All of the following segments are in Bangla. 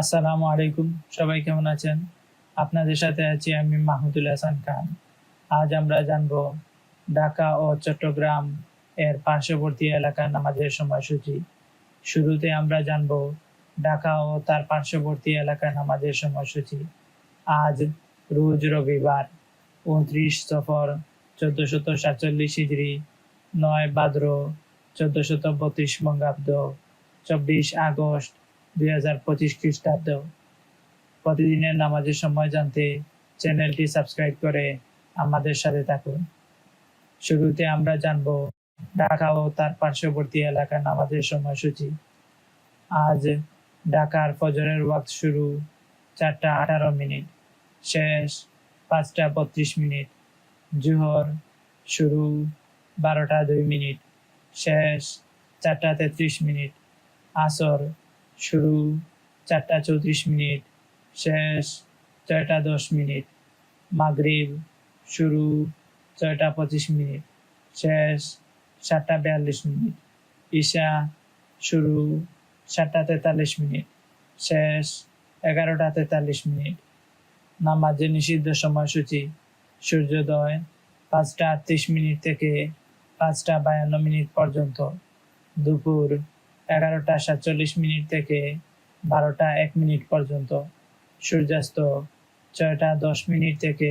আসসালামু আলাইকুম, সবাই কেমন আছেন? আপনাদের সাথে আছি আমি মাহমুদুল হাসান খান। আজ আমরা জানব ঢাকা ও চট্টগ্রাম এর পার্শ্ববর্তী এলাকার নামাজের সময়সূচি। শুরুতে আমরা জানব ঢাকা ও তার পার্শ্ববর্তী এলাকার নামাজের সময়সূচি। আজ রোজ রবিবার, উনত্রিশ সফর, চোদ্দশত সাতচল্লিশ হিজড়ি নয় ভাদ্র চোদ্দশত বত্রিশ বঙ্গাব্দ, চব্বিশ আগস্ট দুই হাজার পঁচিশ খ্রিস্টাব্দ। প্রতিদিনের নামাজের সময় জানতে চ্যানেলটি সাবস্ক্রাইব করে আমাদের সাথে থাকুন। শুরুতে আমরা জানব ঢাকা ও তার পার্শ্ববর্তী এলাকার নামাজের সময়সূচি। আজ ঢাকার ফজরের ওয়াক্ত শুরু চারটা আঠারো মিনিট, শেষ পাঁচটা বত্রিশ মিনিট, জুহর শুরু বারোটা দুই মিনিট, শেষ চারটা তেত্রিশ মিনিট, আসর শুরু। চারটা চৌত্রিশ মিনিট, শেষ ছয়টা দশ মিনিট, মাগরিব শুরু ছয়টা পঁচিশ মিনিট, শেষ সাতটা বিয়াল্লিশ মিনিট, ঈশা শুরু সাতটা তেতাল্লিশ মিনিট, শেষ এগারোটা তেতাল্লিশ মিনিট। নামাজের নিষিদ্ধ সময়সূচি, সূর্যোদয় পাঁচটা আটত্রিশ মিনিট থেকে পাঁচটা বায়ান্ন মিনিট পর্যন্ত। দুপুর এগারোটা সাতচল্লিশ মিনিট থেকে বারোটা এক মিনিট পর্যন্ত। সূর্যাস্ত ছয়টা দশ মিনিট থেকে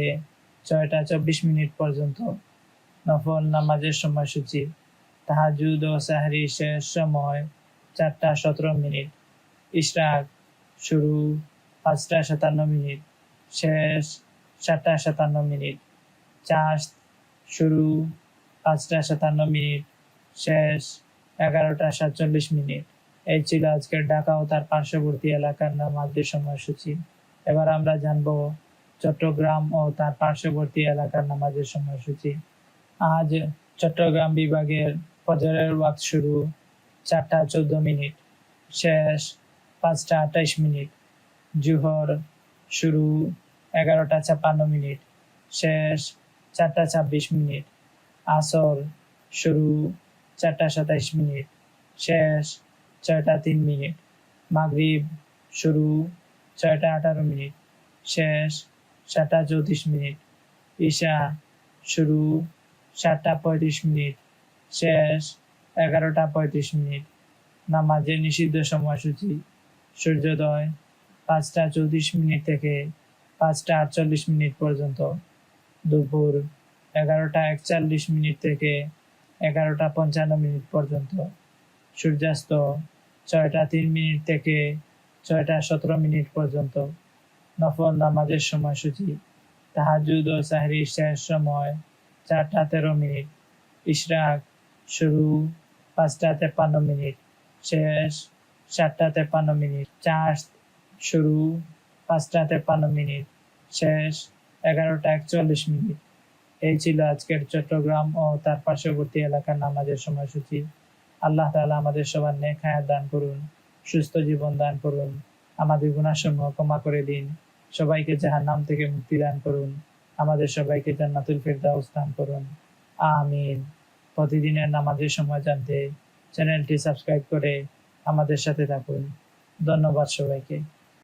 ছয়টা চব্বিশ মিনিট পর্যন্ত। নফল নামাজের সময়সূচি। তাহাজুদ ও সাহারি শেষ সময় চারটা সতেরো মিনিট। ইশরাক শুরু পাঁচটা সাতান্ন মিনিট। শেষ সাতটা সাতান্ন মিনিট। চাষ শুরু পাঁচটা সাতান্ন মিনিট। শেষ এগারোটা সাতচল্লিশ মিনিট। এই ছিল আজকের ঢাকা ও তার পার্শ্ববর্তী এলাকার নাম নামাজের সময়সূচি। এবার আমরা জানব চট্টগ্রাম ও তার পার্শ্ববর্তী এলাকার নামাজের সময়সূচি। আজ চট্টগ্রাম বিভাগের ফজরের ওয়াক্ত শুরু চারটা চোদ্দ মিনিট, শেষ পাঁচটা আঠাইশ মিনিট, জুহর শুরু এগারোটা ছাপ্পান্ন মিনিট, শেষ চারটা ছাব্বিশ মিনিট, আসর শুরু চারটা সাতাইশ মিনিট, শেষ ছয়টা তিন মিনিট, মাগরিব শুরু ছয়টা আঠারো মিনিট, শেষ সাতটা চৌত্রিশ মিনিট, ঈশা শুরু সাতটা পঁয়ত্রিশ মিনিট, শেষ এগারোটা পঁয়ত্রিশ মিনিট, নামাজের নিষিদ্ধ সময়সূচি, সূর্যোদয় পাঁচটা চৌত্রিশ মিনিট থেকে পাঁচটা আটচল্লিশ মিনিট পর্যন্ত, দুপুর এগারোটা একচল্লিশ মিনিট থেকে এগারোটা পঞ্চান্ন মিনিট পর্যন্ত। সূর্যাস্ত ছয়টা তিন মিনিট থেকে ছয়টা সতেরো মিনিট পর্যন্ত। নফল নামাজের সময়সূচি। তাহাজুদ ও সাহরির শেষ সময় চারটা তেরো মিনিট। ইশরাক শুরু পাঁচটা তেপ্পান্ন মিনিট। শেষ সাতটা তেপ্পান্ন মিনিট। চার শুরু পাঁচটা তেপ্পান্ন মিনিট। শেষ এগারোটা একচল্লিশ মিনিট। এই ছিল আজকের চট্টগ্রাম ও তার পার্শ্ববর্তী এলাকার নামাজের সময়সূচি। আল্লাহ তাআলা আমাদের সবার নেক হায়াত দান করুন, সুস্থ জীবন দান করুন, আমাদের গুণাসমূহ ক্ষমা করে দিন, সবাইকে যাহার নাম থেকে মুক্তি দান করুন, আমাদের সবাইকে জান্নাতুল ফেরদাউস দান করুন। আমিন। প্রতিদিনের নামাজের সময় জানতে চ্যানেলটি সাবস্ক্রাইব করে আমাদের সাথে থাকুন। ধন্যবাদ সবাইকে।